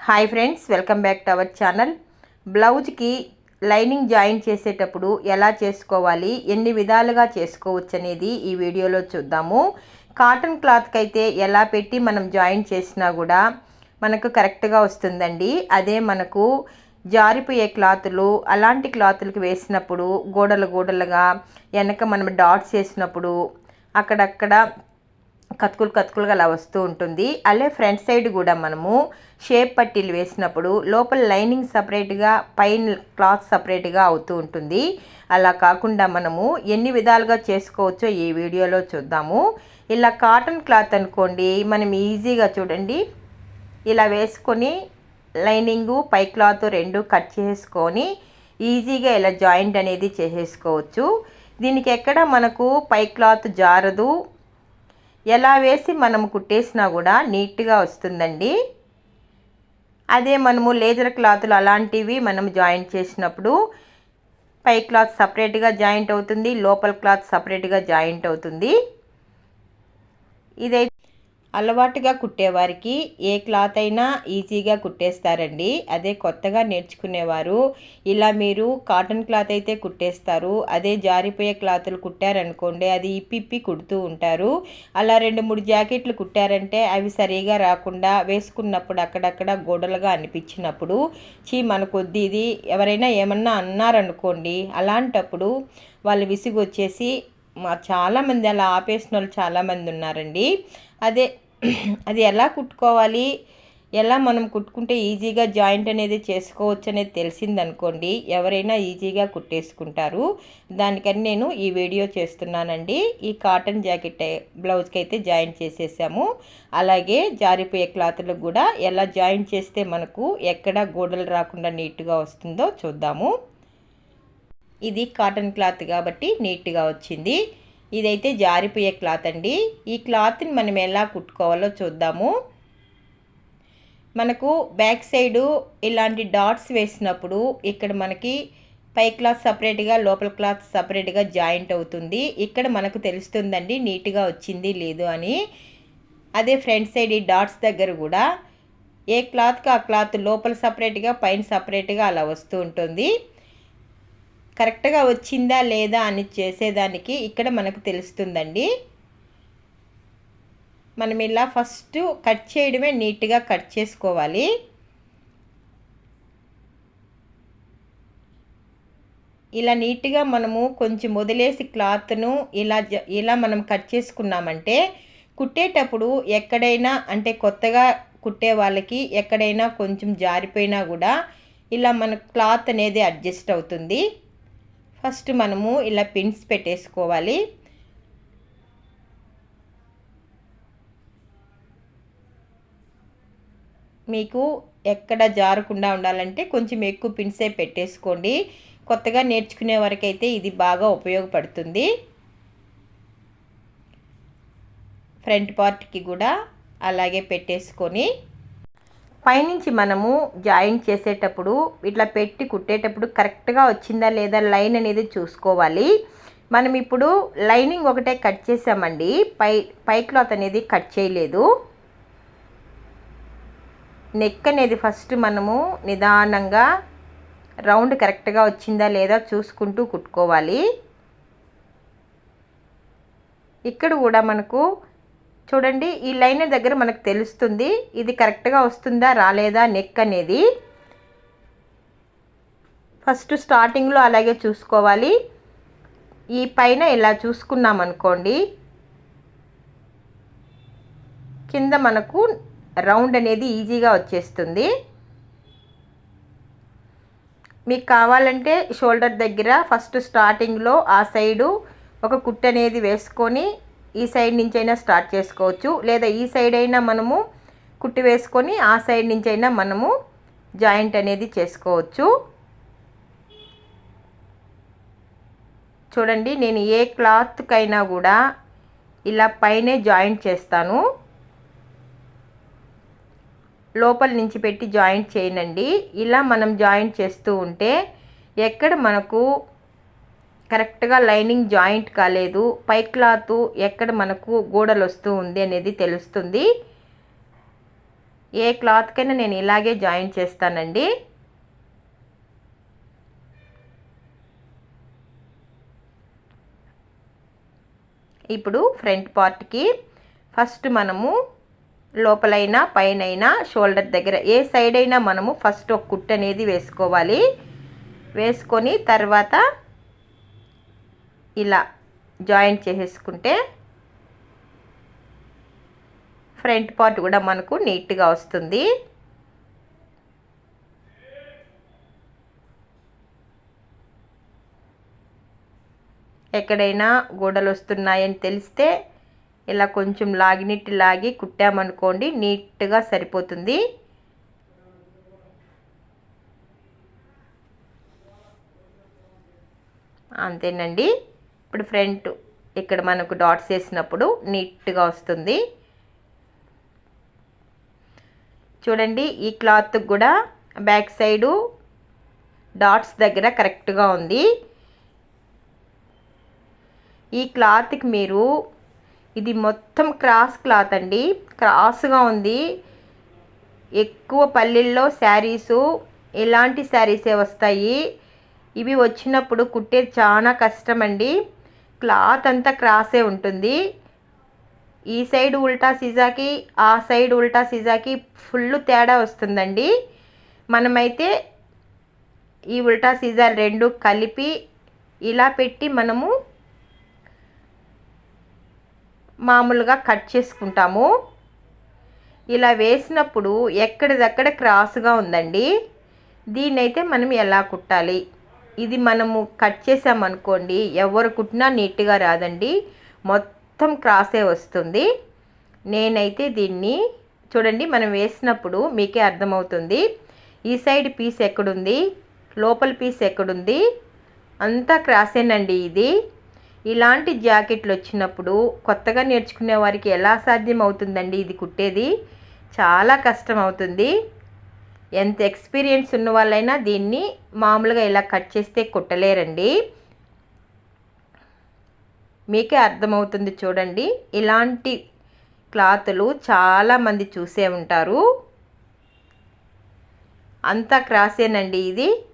Hi friends welcome back to our channel. బ్లౌజ్కి lining join చేసేటప్పుడు ఎలా చేసుకోవాలి ఎన్ని విధాలుగా చేసుకోవచ్చు అనేది ఈ వీడియోలో చూద్దాము. కాటన్ క్లాత్కి అయితే ఎలా పెట్టి మనం జాయిన్ చేసినా కూడా మనకు కరెక్ట్గా వస్తుందండి. అదే మనకు జారిపోయే క్లాతులు అలాంటి క్లాతులకు వేసినప్పుడు గోడలు గోడలుగా వెనక మనం డాట్స్ వేసినప్పుడు అక్కడక్కడ కతుకులు కతుకులుగా అలా వస్తూ ఉంటుంది. అలే ఫ్రంట్ సైడ్ కూడా మనము షేప్ పట్టీలు వేసినప్పుడు లోపల లైనింగ్ సపరేట్గా పైన క్లాత్ సపరేట్గా అవుతూ ఉంటుంది. అలా కాకుండా మనము ఎన్ని విధాలుగా చేసుకోవచ్చో ఈ వీడియోలో చూద్దాము. ఇలా కాటన్ క్లాత్ అనుకోండి మనం ఈజీగా చూడండి. ఇలా వేసుకొని లైనింగు పై క్లాత్ రెండు కట్ చేసుకొని ఈజీగా ఇలా జాయింట్ అనేది చేసేసుకోవచ్చు. దీనికి ఎక్కడ మనకు పై క్లాత్ జారదు ఎలా వేసి మనం కుట్టేసినా కూడా నీట్గా వస్తుందండి. అదే మనము లేజర్ క్లాతులు అలాంటివి మనం జాయింట్ చేసినప్పుడు పై క్లాత్ సపరేట్గా జాయింట్ అవుతుంది లోపల క్లాత్ సపరేట్గా జాయింట్ అవుతుంది. ఇదైతే అలవాటుగా కుట్టేవారికి ఏ క్లాత్ అయినా ఈజీగా కుట్టేస్తారండి. అదే కొత్తగా నేర్చుకునేవారు. ఇలా మీరు కాటన్ క్లాత్ అయితే కుట్టేస్తారు. అదే జారిపోయే క్లాతులు కుట్టారనుకోండి అది ఇప్పిప్పి కుడుతూ ఉంటారు. అలా రెండు మూడు జాకెట్లు కుట్టారంటే అవి సరిగా రాకుండా వేసుకున్నప్పుడు అక్కడక్కడ గోడలుగా అనిపించినప్పుడు చీ మన కొద్ది ఇది. ఎవరైనా ఏమన్నా అన్నారనుకోండి అలాంటప్పుడు వాళ్ళు విసిగొచ్చేసి మా చాలామంది అలా ఆపేసిన వాళ్ళు చాలామంది ఉన్నారండి. అదే అది ఎలా కుట్టుకోవాలి ఎలా మనం కుట్టుకుంటే ఈజీగా జాయింట్ అనేది చేసుకోవచ్చు అనేది తెలిసిందనుకోండి. ఎవరైనా ఈజీగా కుట్టేసుకుంటారు. దానికని నేను ఈ వీడియో చేస్తున్నానండి. ఈ కాటన్ జాకెట్ బ్లౌజ్కి అయితే జాయింట్ చేసేసాము. అలాగే జారిపోయే క్లాత్లకు కూడా ఎలా జాయింట్ చేస్తే మనకు ఎక్కడ గోడలు రాకుండా నీట్గా వస్తుందో చూద్దాము. ఇది కాటన్ క్లాత్ కాబట్టి నీట్గా వచ్చింది. ఇదైతే జారిపోయే క్లాత్ అండి. ఈ క్లాత్ని మనం ఎలా కుట్టుకోవాలో చూద్దాము. మనకు బ్యాక్ సైడు ఇలాంటి డాట్స్ వేసినప్పుడు ఇక్కడ మనకి పై క్లాత్ సపరేట్గా లోపల క్లాత్ సపరేట్గా జాయింట్ అవుతుంది. ఇక్కడ మనకు తెలుస్తుందండి నీట్గా వచ్చింది లేదు అని. అదే ఫ్రంట్ సైడ్ ఈ డాట్స్ దగ్గర కూడా ఏ క్లాత్కి ఆ క్లాత్ లోపల సపరేట్గా పైన సపరేట్గా అలా వస్తూ ఉంటుంది. కరెక్ట్గా వచ్చిందా లేదా అని చేసేదానికి ఇక్కడ మనకు తెలుస్తుందండి. మనం ఇలా ఫస్ట్ కట్ చేయడమే నీట్గా కట్ చేసుకోవాలి. ఇలా నీట్గా మనము కొంచెం వదిలేసి క్లాత్ను ఇలా ఇలా మనం కట్ చేసుకున్నామంటే కుట్టేటప్పుడు ఎక్కడైనా అంటే కొత్తగా కుట్టే వాళ్ళకి ఎక్కడైనా కొంచెం జారిపోయినా కూడా ఇలా మన క్లాత్ అనేది అడ్జస్ట్ అవుతుంది. ఫస్ట్ మనము ఇలా పిన్స్ పెట్టేసుకోవాలి. మీకు ఎక్కడ జారకుండా ఉండాలంటే కొంచెం ఎక్కువ పిన్సే పెట్టేసుకోండి. కొత్తగా నేర్చుకునే వరకైతే ఇది బాగా ఉపయోగపడుతుంది. ఫ్రంట్ పార్ట్కి కూడా అలాగే పెట్టేసుకొని పైనుంచి మనము జాయింట్ చేసేటప్పుడు ఇట్లా పెట్టి కుట్టేటప్పుడు కరెక్ట్గా వచ్చిందా లేదా లైన్ అనేది చూసుకోవాలి. మనం ఇప్పుడు లైనింగ్ ఒకటే కట్ చేసామండి. పై పై క్లాత్ అనేది కట్ చేయలేదు. నెక్ అనేది ఫస్ట్ మనము నిదానంగా రౌండ్ కరెక్ట్గా వచ్చిందా లేదా చూసుకుంటూ కుట్టుకోవాలి. ఇక్కడ కూడా మనకు చూడండి ఈ లైన్ దగ్గర మనకు తెలుస్తుంది ఇది కరెక్ట్గా వస్తుందా రాలేదా నెక్ అనేది. ఫస్ట్ స్టార్టింగ్లో అలాగే చూసుకోవాలి. ఈ పైన ఇలా చూసుకున్నాం అనుకోండి. కింద మనకు రౌండ్ అనేది ఈజీగా వచ్చేస్తుంది. మీకు కావాలంటే షోల్డర్ దగ్గర ఫస్ట్ స్టార్టింగ్లో ఆ సైడు ఒక కుట్ అనేది వేసుకొని ఈ సైడ్ నుంచి అయినా స్టార్ట్ చేసుకోవచ్చు. లేదా ఈ సైడ్ అయినా మనము కుట్టి వేసుకొని ఆ సైడ్ నుంచి అయినా మనము జాయింట్ అనేది చేసుకోవచ్చు. చూడండి నేను ఏ క్లాత్కైనా కూడా ఇలా పైనే జాయింట్ చేస్తాను. లోపల నుంచి పెట్టి జాయింట్ చేయనండి. ఇలా మనం జాయింట్ చేస్తూ ఉంటే ఎక్కడ మనకు కరెక్ట్గా లైనింగ్ జాయింట్ కాలేదు. పై క్లాత్ ఎక్కడ మనకు గోడలు వస్తూ ఉంది అనేది తెలుస్తుంది. ఏ క్లాత్కైనా నేను ఇలాగే జాయిన్ చేస్తానండి. ఇప్పుడు ఫ్రంట్ పార్ట్కి ఫస్ట్ మనము లోపలైనా పైనైనా షోల్డర్ దగ్గర ఏ సైడ్ అయినా మనము ఫస్ట్ ఒక కుట్ అనేది వేసుకోవాలి. వేసుకొని తర్వాత ఇలా జాయింట్ చేసేసుకుంటే ఫ్రంట్ పార్ట్ కూడా మనకు నీట్గా వస్తుంది. ఎక్కడైనా గోడలు వస్తున్నాయని తెలిస్తే ఇలా కొంచెం లాగినట్టు లాగి కుట్టామనుకోండి నీట్గా సరిపోతుంది. అంతేనండి. ఇప్పుడు ఫ్రంట్ ఇక్కడ మనకు డాట్స్ వేసినప్పుడు నీట్గా వస్తుంది. చూడండి ఈ క్లాత్ కూడా బ్యాక్ సైడు డాట్స్ దగ్గర కరెక్ట్గా ఉంది. ఈ క్లాత్కి మీరు ఇది మొత్తం క్రాస్ క్లాత్ అండి. క్రాస్గా ఉంది. ఎక్కువ పల్లెల్లో శారీసు ఇలాంటి శారీసే వస్తాయి. ఇవి వచ్చినప్పుడు కుట్టేది చాలా కష్టం అండి క్లాత్ అంతా క్రాసే ఉంటుంది. ఈ సైడ్ ఉల్టా సిజాకి ఆ సైడ్ ఉల్టా సిజాకి ఫుల్ తేడా వస్తుందండి. మనమైతే ఈ ఉల్టా సిజా రెండు కలిపి ఇలా పెట్టి మనము మామూలుగా కట్ చేసుకుంటాము. ఇలా వేసినప్పుడు ఎక్కడిదక్కడ క్రాస్గా ఉందండి. దీన్నైతే మనం ఎలా కుట్టాలి? ఇది మనము కట్ చేసామనుకోండి ఎవరు కుట్టినా నీట్గా రాదండి. మొత్తం క్రాసే వస్తుంది. నేనైతే దీన్ని చూడండి మనం వేసినప్పుడు మీకే అర్థమవుతుంది. ఈ సైడ్ పీస్ ఎక్కడుంది? లోపల పీస్ ఎక్కడుంది? అంతా క్రాసేనండి ఇది. ఇలాంటి జాకెట్లు వచ్చినప్పుడు కొత్తగా నేర్చుకునే వారికి ఎలా సాధ్యం అవుతుందండి ఇది కుట్టేది? చాలా కష్టం అవుతుంది ఎంత ఎక్స్పీరియన్స్ ఉన్న వాళ్ళైనా దీన్ని మామూలుగా ఇలా కట్ చేస్తే కుట్టలేరండి. మీకే అర్థమవుతుంది చూడండి. ఇలాంటి క్లాతులు చాలామంది చూసే ఉంటారు. అంతా క్రాసేనండి ఇది.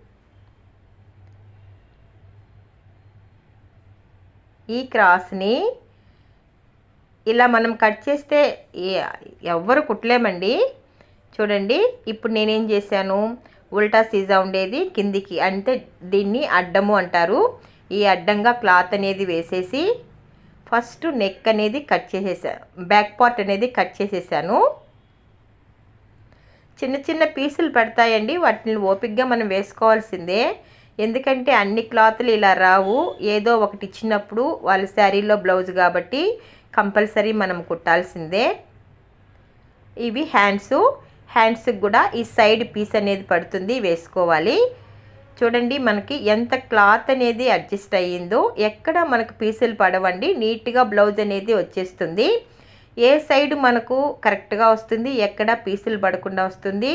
ఈ క్రాస్ని ఇలా మనం కట్ చేస్తే ఎవ్వరు కుట్టలేమండి. చూడండి ఇప్పుడు నేనేం చేశాను? ఉల్టా సీజా ఉండేది కిందికి. అంటే దీన్ని అడ్డము అంటారు. ఈ అడ్డంగా క్లాత్ అనేది వేసేసి ఫస్ట్ నెక్ అనేది కట్ చేసేసాను బ్యాక్ పార్ట్ అనేది కట్ చేసేసాను. చిన్న చిన్న పీసులు పెడతాయండి వాటిని ఓపిక్గా మనం వేసుకోవాల్సిందే. ఎందుకంటే అన్ని క్లాతులు ఇలా రావు. ఏదో ఒకటి ఇచ్చినప్పుడు వాళ్ళ శారీలో బ్లౌజ్ కాబట్టి కంపల్సరీ మనం కుట్టాల్సిందే. ఇవి హ్యాండ్స్. హ్యాండ్స్కి కూడా ఈ సైడ్ పీస్ అనేది పడుతుంది వేసుకోవాలి. చూడండి మనకి ఎంత క్లాత్ అనేది అడ్జస్ట్ అయ్యిందో ఎక్కడ మనకు పీసులు పడవండి నీట్గా బ్లౌజ్ అనేది వచ్చేస్తుంది. ఏ సైడ్ మనకు కరెక్ట్గా వస్తుంది ఎక్కడ పీసులు పడకుండా వస్తుంది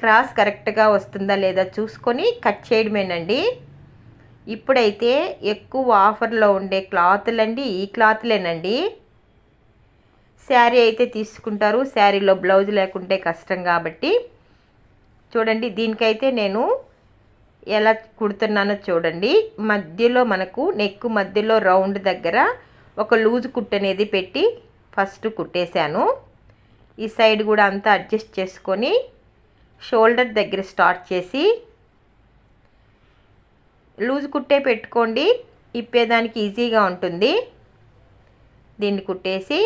క్రాస్ కరెక్ట్గా వస్తుందా లేదా చూసుకొని కట్ చేయడమేనండి. ఇప్పుడైతే ఎక్కువ ఆఫర్లో ఉండే క్లాతులండి ఈ క్లాత్లేనండి. శారీ అయితే తీసుకుంటారు. శారీలో బ్లౌజ్ లేకుంటే కష్టం కాబట్టి. చూడండి దీనికైతే నేను ఎలా కుడుతున్నానో చూడండి. మధ్యలో మనకు నెక్ మధ్యలో రౌండ్ దగ్గర ఒక లూజ్ కుట్ అనేది పెట్టి ఫస్ట్ కుట్టేశాను. ఈ సైడ్ కూడా అంతా అడ్జస్ట్ చేసుకొని షోల్డర్ దగ్గర స్టార్ట్ చేసి లూజ్ కుట్టే పెట్టుకోండి. ఇప్పేదానికి ఈజీగా ఉంటుంది. దీన్ని కుట్టేసి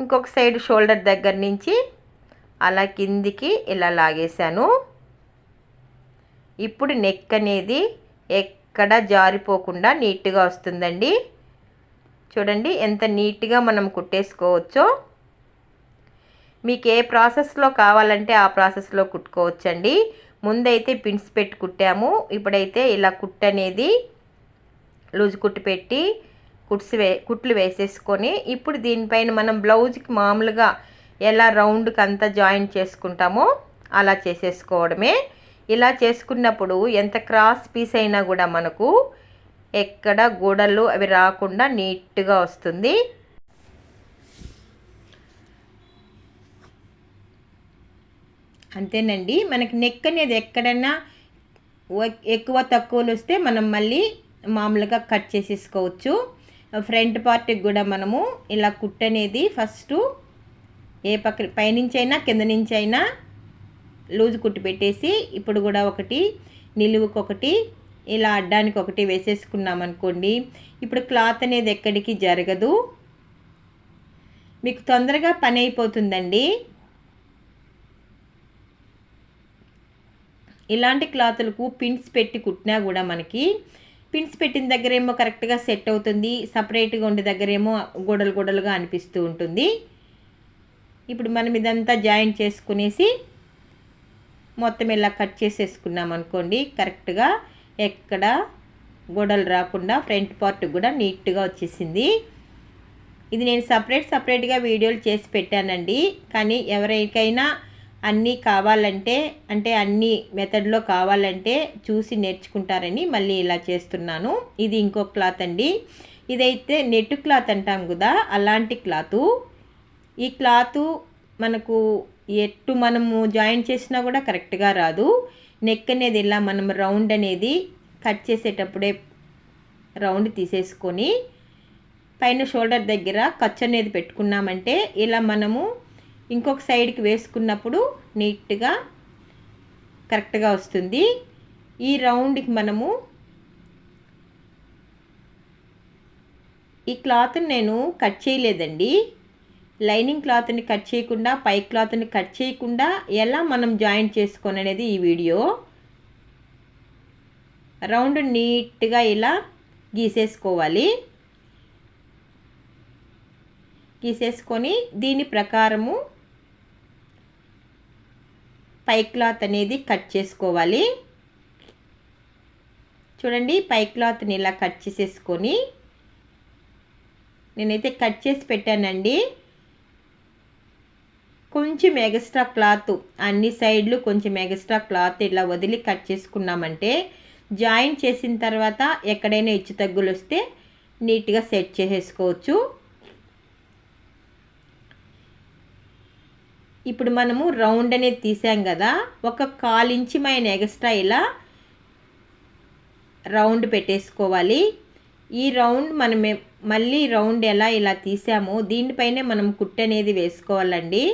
ఇంకొక సైడ్ షోల్డర్ దగ్గర నుంచి అలా కిందికి ఇలా లాగేశాను. ఇప్పుడు నెక్ అనేది ఎక్కడ జారిపోకుండా నీట్గా వస్తుందండి. చూడండి ఎంత నీట్గా మనం కుట్టేసుకోవచ్చో. మీకు ఏ ప్రాసెస్లో కావాలంటే ఆ ప్రాసెస్లో కుట్టుకోవచ్చండి. ముందైతే పిన్స్ పెట్టి కుట్టాము. ఇప్పుడైతే ఇలా కుట్టు అనేది లూజ్ కుట్టు పెట్టి కుట్స్ వే కుట్లు వేసేసుకొని ఇప్పుడు దీనిపైన మనం బ్లౌజ్కి మామూలుగా ఎలా రౌండ్కి అంతా జాయిన్ చేసుకుంటామో అలా చేసేసుకోవడమే. ఇలా చేసుకున్నప్పుడు ఎంత క్రాస్ పీస్ అయినా కూడా మనకు ఎక్కడ గోడలు అవి రాకుండా నీట్గా వస్తుంది. అంతేనండి. మనకి నెక్ అనేది ఎక్కడైనా ఎక్కువ తక్కువలు వస్తే మనం మళ్ళీ మామూలుగా కట్ చేసేసుకోవచ్చు. ఫ్రంట్ పార్ట్కి కూడా మనము ఇలా కుట్ అనేది ఫస్ట్ ఏ పక్క పైనుంచి అయినా కింద నుంచి అయినా లూజ్ కుట్టు పెట్టేసి ఇప్పుడు కూడా ఒకటి నిలువుకు ఒకటి ఇలా అడ్డానికి ఒకటి వేసేసుకున్నాం అనుకోండి ఇప్పుడు క్లాత్ అనేది ఎక్కడికి జరగదు. మీకు తొందరగా పని అయిపోతుందండి ఇలాంటి క్లాతులకు పిన్స్ పెట్టి కుట్టినా కూడా మనకి పిన్స్ పెట్టిన దగ్గర ఏమో కరెక్ట్గా సెట్ అవుతుంది. సపరేట్గా ఉండే దగ్గరేమో గొడలు గొడలుగా అనిపిస్తూ ఉంటుంది. ఇప్పుడు మనం ఇదంతా జాయిన్ చేసుకునేసి మొత్తం ఇలా కట్ చేసేసుకున్నాం అనుకోండి కరెక్ట్గా ఎక్కడ గొడవలు రాకుండా ఫ్రంట్ పార్ట్ కూడా నీట్గా వచ్చేసింది. ఇది నేను సపరేట్ సపరేట్గా వీడియోలు చేసి పెట్టానండి. కానీ ఎవరికైనా అన్నీ కావాలంటే అంటే అన్ని మెథడ్లో కావాలంటే చూసి నేర్చుకుంటారని మళ్ళీ ఇలా చేస్తున్నాను. ఇది ఇంకో క్లాత్ అండి. ఇదైతే నెట్ క్లాత్ అంటాం కదా అలాంటి క్లాతు. ఈ క్లాతు మనకు ఎట్టు మనము జాయిన్ చేసినా కూడా కరెక్ట్గా రాదు. నెక్ అనేది ఇలా మనం రౌండ్ అనేది కట్ చేసేటప్పుడే రౌండ్ తీసేసుకొని పైన షోల్డర్ దగ్గర ఖర్చు అనేది పెట్టుకున్నామంటే ఇలా మనము ఇంకొక సైడ్కి వేసుకున్నప్పుడు నీట్గా కరెక్ట్గా వస్తుంది. ఈ రౌండ్కి మనము ఈ క్లాత్ని నేను కట్ చేయలేదండి. లైనింగ్ క్లాత్ని కట్ చేయకుండా పై క్లాత్ని కట్ చేయకుండా ఎలా మనం జాయింట్ చేసుకోని అనేది ఈ వీడియో. రౌండ్ నీట్గా ఇలా గీసేసుకోవాలి. గీసేసుకొని దీని ప్రకారము పై క్లాత్ అనేది కట్ చేసుకోవాలి. చూడండి పై క్లాత్ని ఇలా కట్ చేసేసుకొని నేనైతే కట్ చేసి పెట్టానండి. కొంచెం ఎగస్ట్రా క్లాత్ అన్ని సైడ్లు కొంచెం ఎగస్ట్రా క్లాత్ ఇలా వదిలి కట్ చేసుకున్నామంటే జాయిన్ చేసిన తర్వాత ఎక్కడైనా ఇచ్చు తగ్గులు వస్తే నీట్గా సెట్ చేసేసుకోవచ్చు. ఇప్పుడు మనము రౌండ్ అనేది తీసాం కదా ఒక కాల్ ఇంచి మైన ఎక్స్ట్రా ఇలా రౌండ్ పెట్టేసుకోవాలి. ఈ రౌండ్ మనం మళ్ళీ రౌండ్ ఎలా ఇలా తీసామో దీనిపైనే మనం కుట్టు అనేది వేసుకోవాలండి.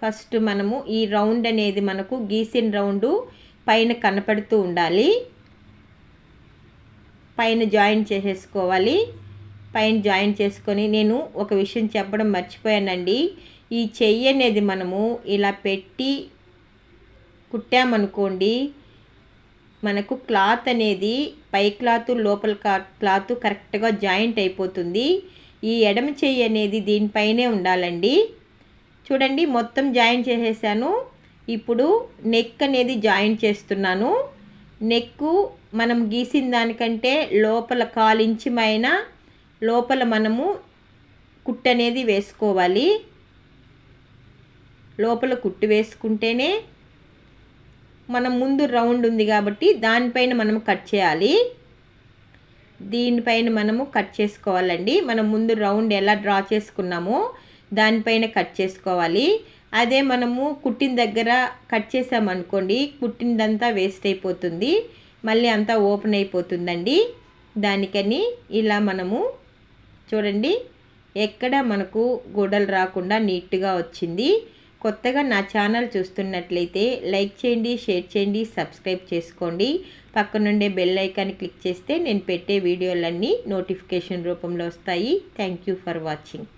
ఫస్ట్ మనము ఈ రౌండ్ అనేది మనకు గీసిన రౌండు పైన కనపడుతూ ఉండాలి. పైన జాయిన్ చేసేసుకోవాలి. పైన జాయిన్ చేసుకొని నేను ఒక విషయం చెప్పడం మర్చిపోయానండి. ఈ చెయ్యి అనేది మనము ఇలా పెట్టి కుట్టామనుకోండి మనకు క్లాత్ అనేది పై క్లాత్ లోపల క్లాత్ కరెక్ట్గా జాయింట్ అయిపోతుంది. ఈ ఎడమ చెయ్యి అనేది దీనిపైనే ఉండాలండి. చూడండి మొత్తం జాయిన్ చేసేసాను. ఇప్పుడు నెక్ అనేది జాయిన్ చేస్తున్నాను. నెక్కు మనం గీసిన దానికంటే లోపల కాలించిమైన లోపల మనము కుట్టనేది వేసుకోవాలి. లోపల కుట్టు వేసుకుంటేనే మనం ముందు రౌండ్ ఉంది కాబట్టి దానిపైన మనం కట్ చేయాలి. దీనిపైన మనము కట్ చేసుకోవాలండి. మనం ముందు రౌండ్ ఎలా డ్రా చేసుకున్నామో దానిపైన కట్ చేసుకోవాలి. అదే మనము కుట్టిన దగ్గర కట్ చేసామనుకోండి కుట్టినదంతా వేస్ట్ అయిపోతుంది. మళ్ళీ అంతా ఓపెన్ అయిపోతుందండి. దానికని ఇలా మనము చూడండి. ఎక్కడ మనకు గోడలు రాకుండా నీట్గా వచ్చింది. కొత్తగా నా ఛానల్ చూస్తున్నట్లయితే లైక్ చేయండి షేర్ చేయండి సబ్స్క్రైబ్ చేసుకోండి. పక్కనుండే బెల్ ఐకాన్ క్లిక్ చేస్తే నేను పెట్టే వీడియోలన్నీ నోటిఫికేషన్ రూపంలో వస్తాయి. Thank you for watching.